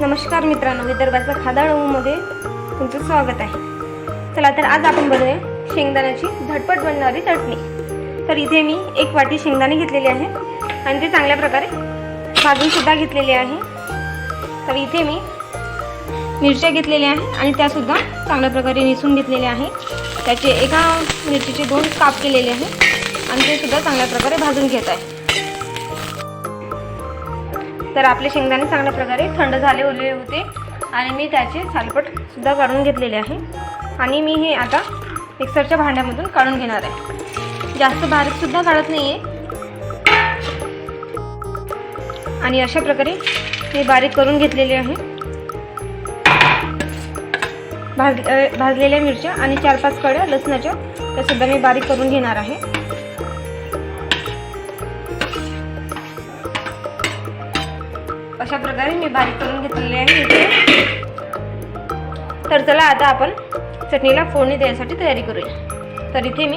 नमस्कार मित्रांनो विदर्भाचा खादाळूमध्ये तुमचं स्वागत आहे. चला तर आज आपण बनवूया शेंगदाण्याची झटपट बनणारी चटणी. तर इथे मी एक वाटी शेंगदाणे घेतलेले आहे आणि ते चांगल्या प्रकारे भाजून सुद्धा घेतलेले आहे. तर इथे मी मिरच्या घेतलेल्या आहे आणि त्यासुद्धा चांगल्या प्रकारे निसून घेतलेल्या आहे त्याचे एका मिरचीचे दोन काप केलेले आहे आणि ते सुद्धा चांगल्या प्रकारे भाजून घेत आहे. तर आपले शेंगदाणे चांगल्या प्रकारे थंड झाले ओले होते. आणि मी त्याचे सालपटसुद्धा काढून घेतलेले आहे. आणि मी हे आता मिक्सरच्या भांड्यामधून काढून घेणार आहे. जास्त बारीकसुद्धा काढत नाही आहे आणि अशा प्रकारे मी बारीक करून घेतलेले आहे. भाज भाजलेल्या मिरच्या आणि चार पाच कड्या लसणाच्या त्यासुद्धा मी बारीक करून घेणार आहे. अशा प्रकारे मी बारीक करून घेतलेले आहे इथे. तर चला आता आपण चटणीला फोडणी द्यायसाठी तयारी करूया. तर इथे मी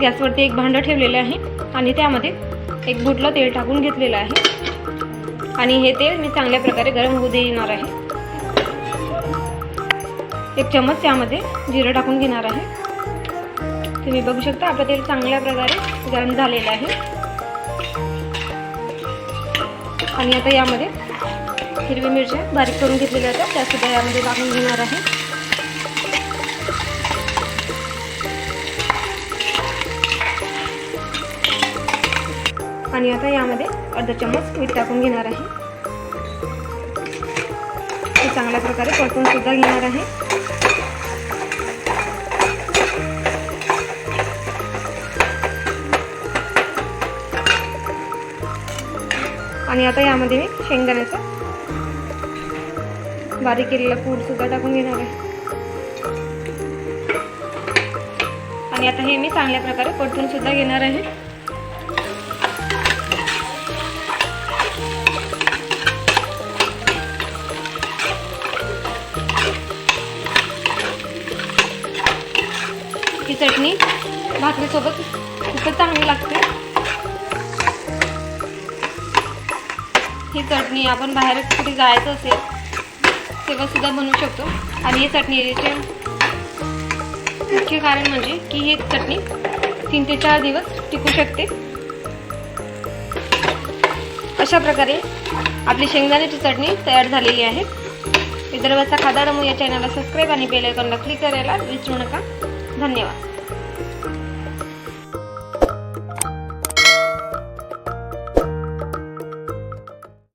गॅसवरती एक भांडं ठेवलेलं आहे आणि त्यामध्ये एक बुटला तेल टाकून घेतलेलं आहे. आणि हे तेल मी चांगल्या प्रकारे गरम होऊ देणार आहे. एक चमच त्यामध्ये जिरं टाकून घेणार आहे. तुम्ही बघू शकता आपलं तेल चांगल्या प्रकारे गरम झालेलं आहे. आणि आता यामध्ये हिरवी मिरच्या बारीक करून घेतलेल्या होत्या त्यासुद्धा यामध्ये टाकून घेणार आहे. आणि आता यामध्ये अर्धा चम्मच मीठ टाकून घेणार आहे. ते चांगल्या प्रकारे परतून सुद्धा घेणार आहे. आणि आता यामध्ये मी शेंगदाण्याचा बारीक केलेला पूडसुद्धा टाकून घेणार आहे. आणि आता हे मी चांगल्या प्रकारे परतून सुद्धा घेणार आहे. ही चटणी भाकरीसोबत खूपच चांगली लागते. ही चटणी आपण बाहेर कुठे जायचं असेल तेव्हासुद्धा बनवू शकतो. आणि ही चटणीचे मुख्य कारण म्हणजे की ही चटणी तीन ते चार दिवस टिकू शकते. अशा प्रकारे आपली शेंगदाण्याची चटणी तयार झालेली आहे. विदर्भाचा खादाडमू या चॅनलला सबस्क्राईब आणि बेल आयकॉनला क्लिक करायला विसरू नका. धन्यवाद.